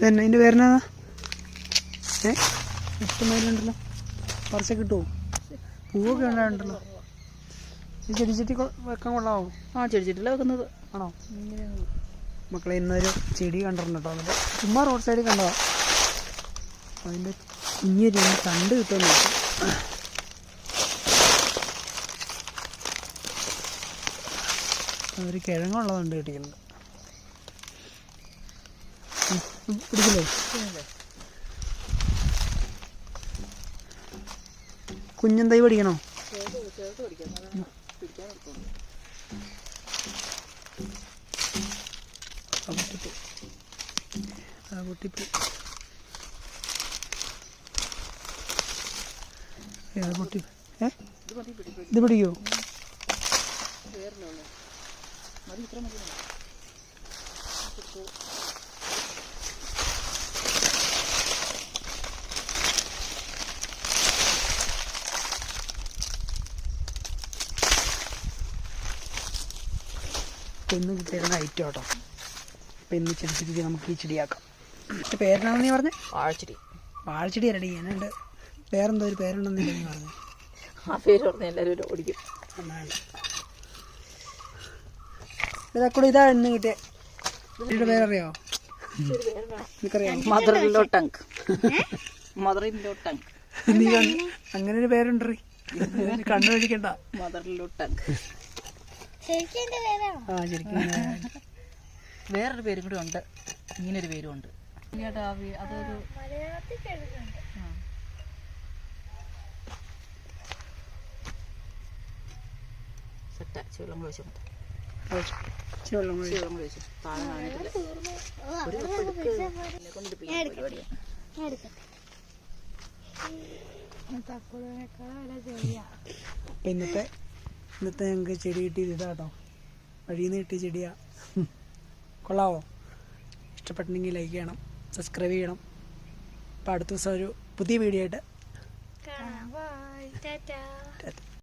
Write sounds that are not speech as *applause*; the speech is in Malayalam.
ഇതന്നെ? അതിന്റെ പേരെന്നാ? ഏ? ഇഷ്ടമായിട്ടുണ്ടല്ലോ പറിച്ച കിട്ടുമോ പൂവൊക്കെ ഉണ്ടായിട്ടുണ്ടല്ലോ. ഈ ചെടിച്ചട്ടി വെക്കാൻ കൊള്ളാവോ? ആ ചെടിച്ചിട്ടില്ല വെക്കുന്നത്. ആണോ? മക്കളെ ഇന്നൊരു ചെടി കണ്ടിട്ടുണ്ട് കേട്ടോ എന്നിട്ട് ചുമ്മാ റോഡ് സൈഡിൽ കണ്ടതാ. അതിന്റെ കുഞ്ഞൊരു തണ്ട് കിട്ടുമെന്ന് നോക്കാം. അതൊരു കിഴങ്ങുള്ളതുണ്ട് കിട്ടിയിട്ടുണ്ട് പിടിക്കില്ലേ? കുഞ്ഞൻ തൈ പഠിക്കണോ? ആ പൊട്ടിപ്പോയി ഏ, ഇപ്പം ഇന്ന് തരുന്ന ഐറ്റം കേട്ടോ അപ്പം ഇന്ന് ചെടിച്ചിട്ട് നമുക്ക് ഈ ചെടിയാക്കാം. എന്റെ പേരെന്താണെന്ന് നീ പറഞ്ഞേ? വാഴച്ചെടി വാഴച്ചെടി അരടി ഞാനുണ്ട്. വേറെന്താ ഒരു പേരുണ്ടെന്ന് നീ പറഞ്ഞു? ആ പേര് പറഞ്ഞ എല്ലാവരും ഓടിക്കും. ഇതാ കൂടെ ഇതാ ഇന്ന് കിട്ടിയ. ഇതിന്റെ പേരറിയോ? Mother in law tongue mother in law tongue നീ അങ്ങനെ ഒരു പേരുണ്ടറി. *laughs* കണ്ണു കഴിക്കണ്ട മദർ ഇല്ലോ ടങ്ക് ആ ശരിക്കും. *laughs* വേറൊരു പേരും കൂടി ഉണ്ട്. ഇങ്ങനൊരു പേരും ഉണ്ട്. അതൊരു സെറ്റാ. ചുവള്ളം. ചുവള്ളം താഴെ ഇന്നത്തെ ഇന്നത്തെ ഞങ്ങൾക്ക് ചെടി കിട്ടിയത് ഇതാ കേട്ടോ വഴിയിൽ നിന്ന് കിട്ടിയ ചെടിയാ. കൊള്ളാവോ? ഇഷ്ടപ്പെട്ടെങ്കിൽ ലൈക്ക് ചെയ്യണം സബ്സ്ക്രൈബ് ചെയ്യണം. അപ്പോൾ അടുത്ത ദിവസം ഒരു പുതിയ വീഡിയോ ആയിട്ട്